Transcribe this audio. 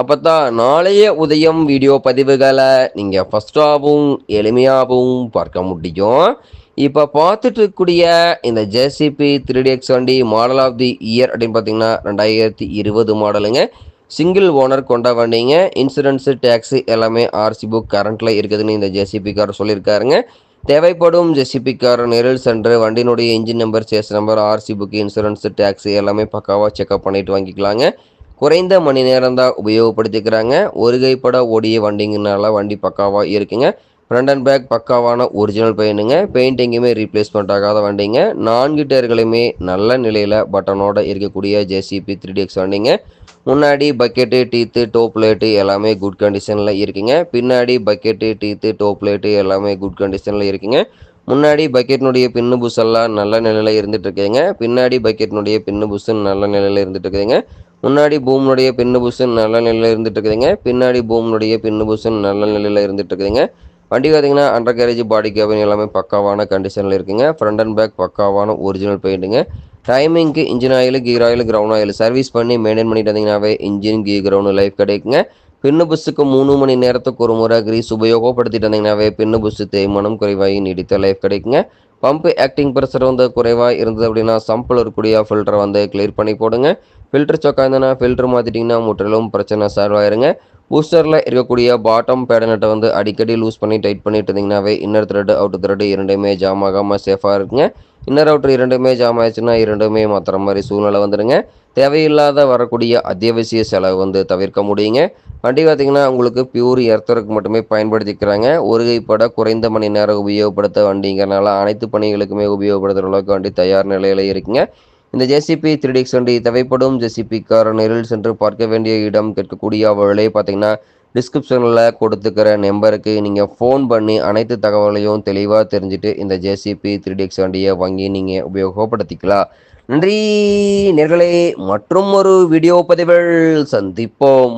அப்போ தான் நாளைய உதயம் வீடியோ பதிவுகளை நீங்கள் ஃபஸ்ட்டாகவும் எளிமையாகவும் பார்க்க முடியும். இப்போ பார்த்துட்டு இருக்கக்கூடிய இந்த ஜேசிபி த்ரீடி எக்ஸ் வண்டி மாடல் ஆஃப் தி இயர் அப்படின்னு பார்த்தீங்கன்னா ரெண்டாயிரத்தி இருபது மாடலுங்க சிங்கிள் ஓனர் கொண்ட வண்டிங்க. இன்சூரன்ஸு டேக்ஸு எல்லாமே ஆர்சி புக் கரண்ட்டில் இருக்குதுன்னு இந்த ஜேசிபி கார் சொல்லியிருக்காருங்க. தேவைப்படும் ஜெசிபி கார் நேரில் சென்று வண்டியினுடைய engine number chassis number RC book insurance tax எல்லாமே பக்காவாக செக்அப் பண்ணிட்டு வாங்கிக்கலாங்க. குறைந்த மணி நேரம் தான் உபயோகப்படுத்திக்கிறாங்க. ஒரு கைப்பட ஓடிய வண்டிங்கனால வண்டி பக்காவாக இருக்குங்க. ஃப்ரண்ட் அண்ட் பேக் பக்காவான ஒரிஜினல் பெயிண்ட்டுங்க பெயிண்ட் எங்கேயுமே ரீப்ளேஸ்மெண்ட் ஆகாத வண்டிங்க. நான்கு டயர்களுமே நல்ல நிலையில் பட்டனோட இருக்கக்கூடிய ஜேசிபி த்ரீ டிஎக்ஸ் வண்டிங்க. முன்னாடி பக்கெட்டு டீத்து டோப் லைட்டு எல்லாமே குட் கண்டிஷனில் இருக்குங்க. பின்னாடி பக்கெட்டு டீத்து டோப் லைட்டு எல்லாமே குட் கண்டிஷனில் இருக்குங்க. முன்னாடி பக்கெட்னுடைய பின்னு புஷ் எல்லாம் நல்ல நிலையில் இருந்துட்டுருக்குதுங்க பின்னாடி பக்கெட்னுடைய பின்னு புஷ் நல்ல நிலையில் இருந்துட்டு இருக்குதுங்க. முன்னாடி பூமனுடைய பின்னு புஷன் நல்ல நிலையில் இருந்துட்டு இருக்குதுங்க. பின்னாடி பூமனுடைய பின்னு புஷன் நல்ல நிலையில் இருந்துட்டு இருக்குதுங்க. வண்டி பார்த்தீங்கன்னா அண்டர் கேரேஜ் பாடி கேபின் எல்லாமே பக்காவான கண்டிஷனில் இருக்குங்க. ஃப்ரண்ட் அண்ட் பேக் பக்காவான ஒரிஜினல் பெயிண்ட்டுங்க டைமிங்க்கு engine oil gear oil ground oil service பண்ணி மெயின்டைன் பண்ணிட்டு வந்தீங்கன்னாவே இன்ஜின் கீ கிரவுண்ட் லைஃப் கிடைக்குங்க. பின்னு புஸ்ஸுக்கு மூணு மணி நேரத்துக்கு ஒரு முறை கிரீஸ் உபயோகப்படுத்திட்டு வந்தீங்கன்னாவே பின்னு புஸ்ஸு தேய்மானம் குறைவாகி நீடித்த லைஃப் கிடைக்குங்க. பம்பு ஆக்டிங் ப்ரெஷர் வந்து குறைவாக இருந்தது அப்படின்னா சம்பில் இருக்கக்கூடிய ஃபில்டரை வந்து கிளியர் பண்ணி போடுங்க. ஃபில்டர் சொக்கா ஃபில்டர் மாற்றிட்டிங்கன்னா முற்றிலும் பிரச்சனை சால்வ் ஆயிருங்க. பூஸ்டரில் இருக்கக்கூடிய பாட்டம் பேடனட்டை வந்து அடிக்கடி லூஸ் பண்ணி டைட் பண்ணிட்டு இருந்தீங்கன்னாவே இன்னர் த்ரெட் அவுட் த்ரெட் இரண்டுமே ஜாம் ஆகாமல் சேஃபாக இருக்குங்க. இன்னர் அவுட்ரு இரண்டுமே ஜாம் ஆயிடுச்சுன்னா இரண்டுமே மாற்றுற மாதிரி சூழ்நிலை வந்துடுங்க. தேவையில்லாத வரக்கூடிய அத்தியாவசிய செலவு வந்து தவிர்க்க முடியுங்க. வண்டி பார்த்திங்கன்னா உங்களுக்கு பியூர் எர்த்தருக்கு மட்டுமே பயன்படுத்திக்கிறாங்க. ஒரு கைப்பட குறைந்த மணி நேரம் உபயோகப்படுத்த வண்டிங்கிறனால அனைத்து பணிகளுக்குமே உபயோகப்படுத்துகிற அளவுக்கு வண்டி தயார் நிலையில் இருக்குங்க. இந்த ஜேசிபி த்ரீ டிக்ஸ் வண்டி தேவைப்படும். ஜேசிபிக்கார நேரில் சென்று பார்க்க வேண்டிய இடம் கேட்கக்கூடிய அவர்களே பார்த்தீங்கன்னா டிஸ்கிரிப்ஷனில் கொடுத்துக்கிற நம்பருக்கு நீங்கள் ஃபோன் பண்ணி அனைத்து தகவலையும் தெளிவாக தெரிஞ்சுட்டு இந்த ஜேசிபி த்ரீ டிக்ஸ் வண்டியை வாங்கி நீங்கள் உபயோகப்படுத்திக்கலாம். நன்றி நேர்களே. மற்றும் ஒரு வீடியோ பதிவில் சந்திப்போம்.